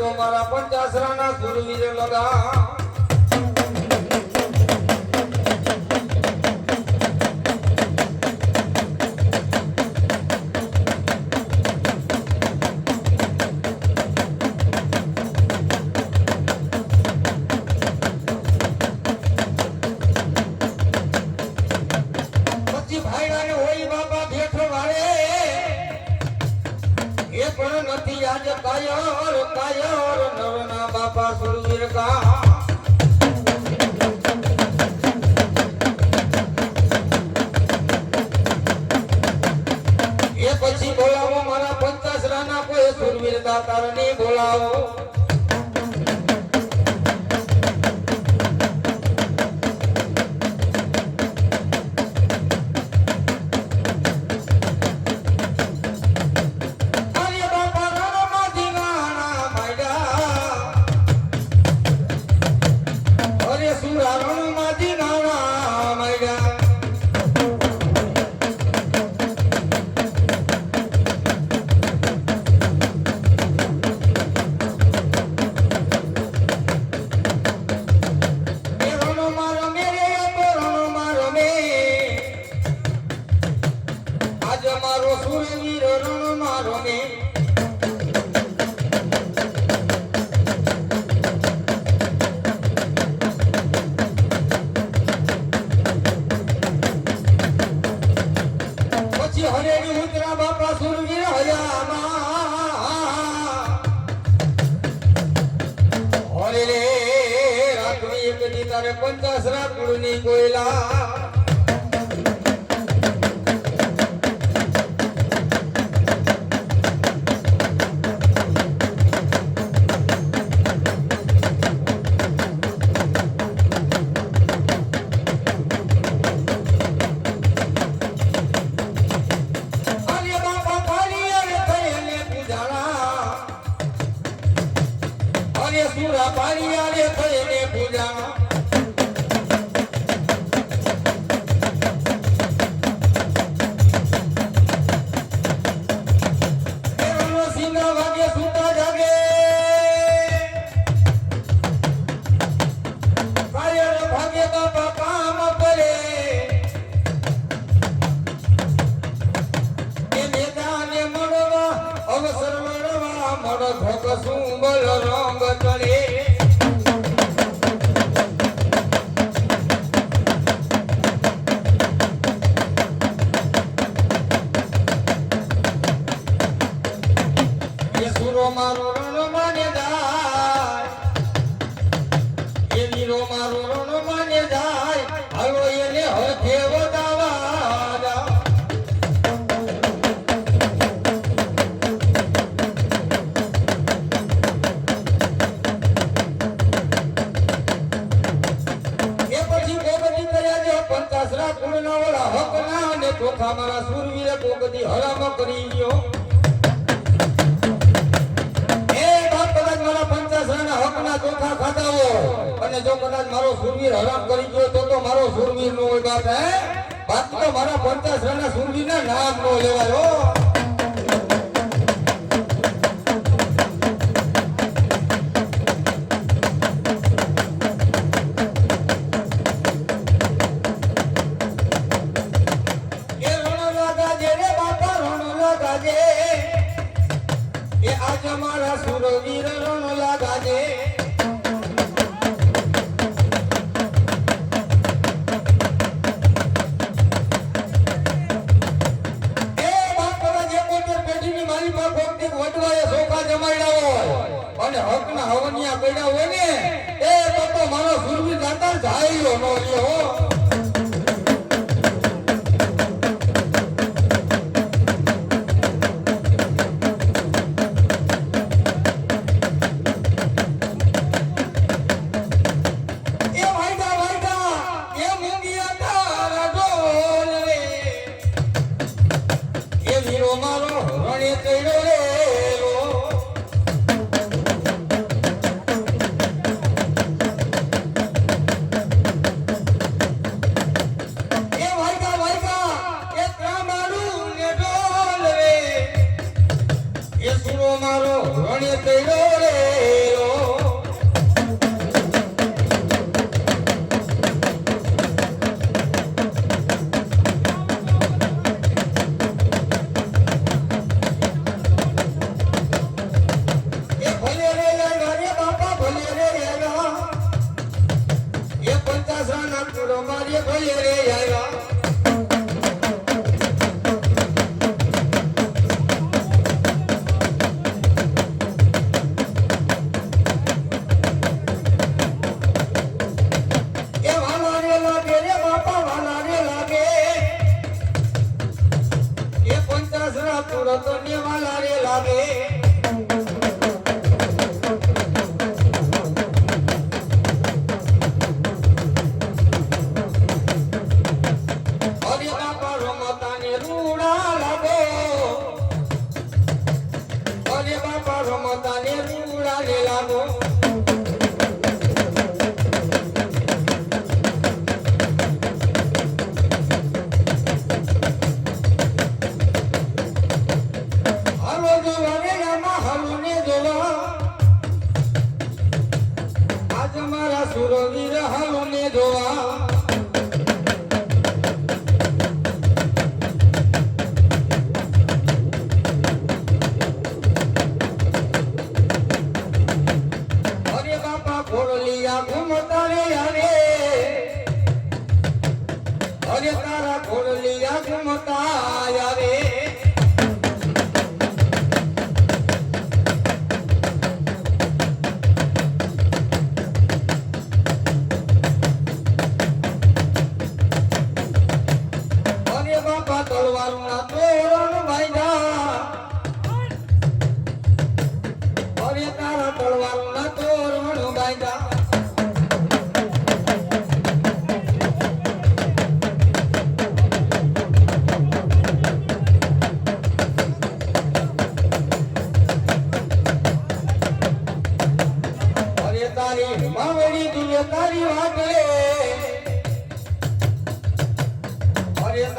તો મારા પંચાસરાના સુરવીર લગા. દાતારને બોલાવો. હરે ઉતરા બાપા સુરવીર હજામાં હરે રે રાખવી એક તારે પંચાસ રાખડું ની કોયલા. જો કદાચ મારો સુરવીર હરામ કરી ગયો તો તો મારો સુરવીર નો હોય બાપ, હે? બાકી તો મારા પચાસ રણના સુરવીર ના નામ નો લેવાય, હો. હોણે કર્યો. Karuna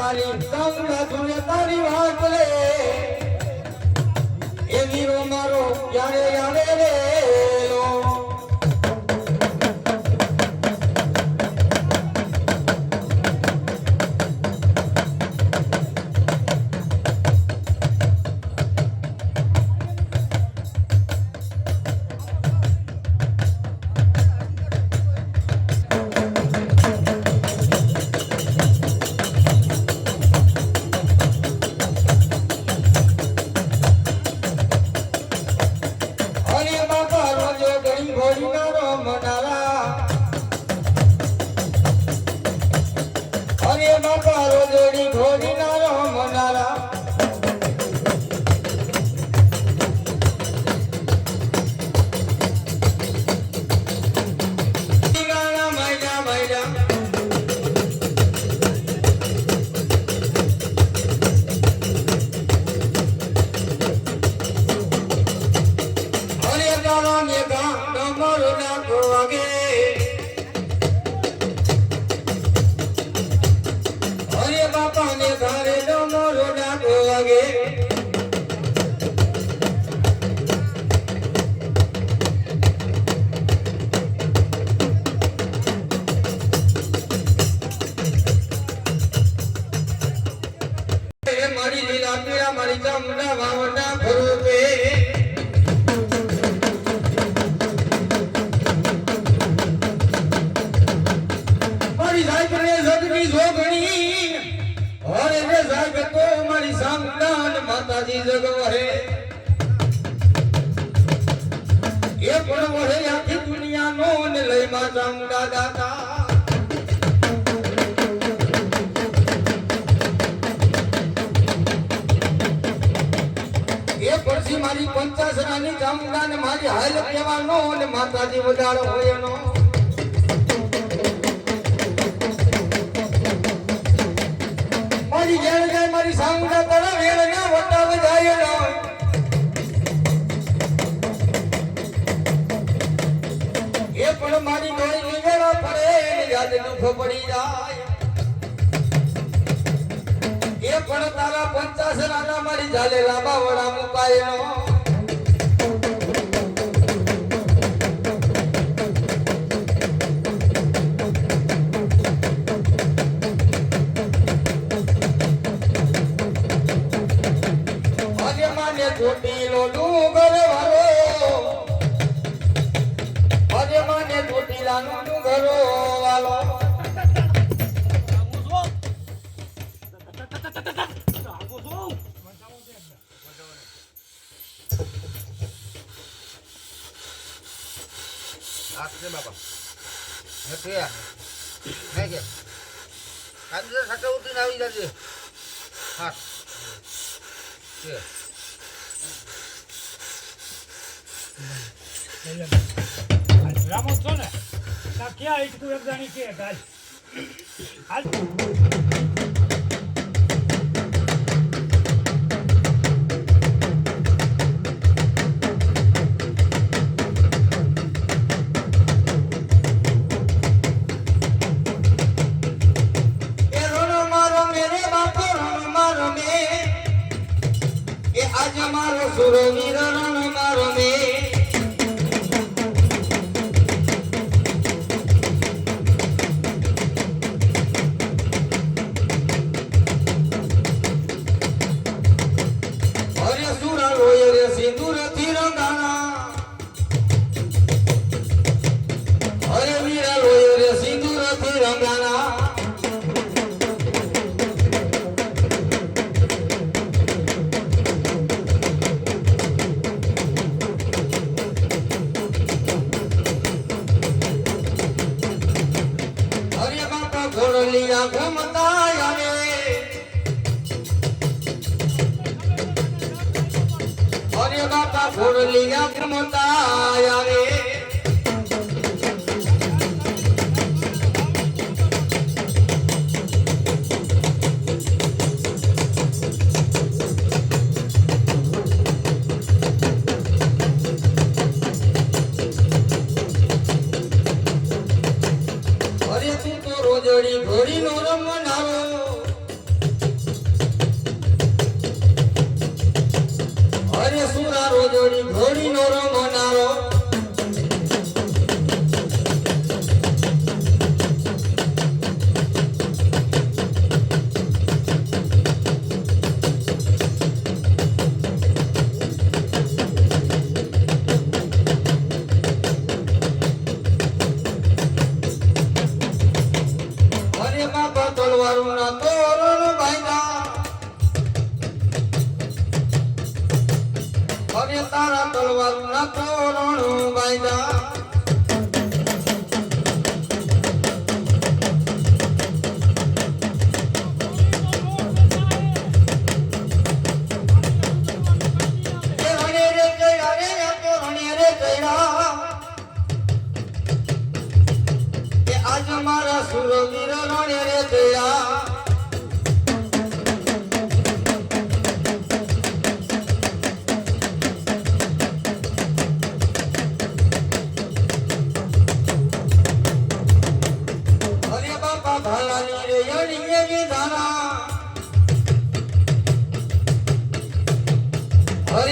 તારી કામના જોને તારી વાત લે. એની મારો ક્યારે યાદ એ પડશી મારી પંચાસ રાની ચામુંડા ને મારી હાલ કહેવાનો અને માતાજી વધારો હોય મારી મારી દુઃખ પડી જાય. એ પણ તારા પંચાસ રાના મારી ઝાલે લાંબા વડા મુકાય છોટી લો ડુંગર વાળો. અરે મને છોટી લાનું ડુંગરો વાળો. રાખજે બાપા નથી નહીં કે આજે ઉઠીને આવી જજે હા છે રામો છો ને ક્યાં ઈટકું એક જાણી કે હાલ હાલ. રાજમાં સુર નિરણ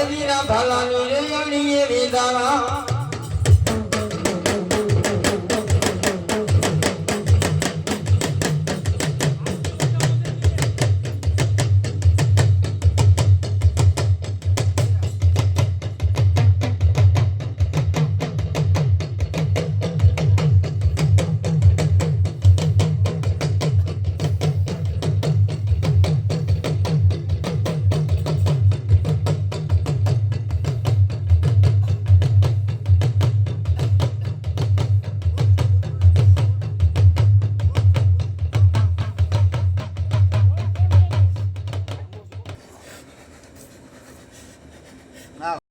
દેવી ના ભાલાની રેણી એવી દારા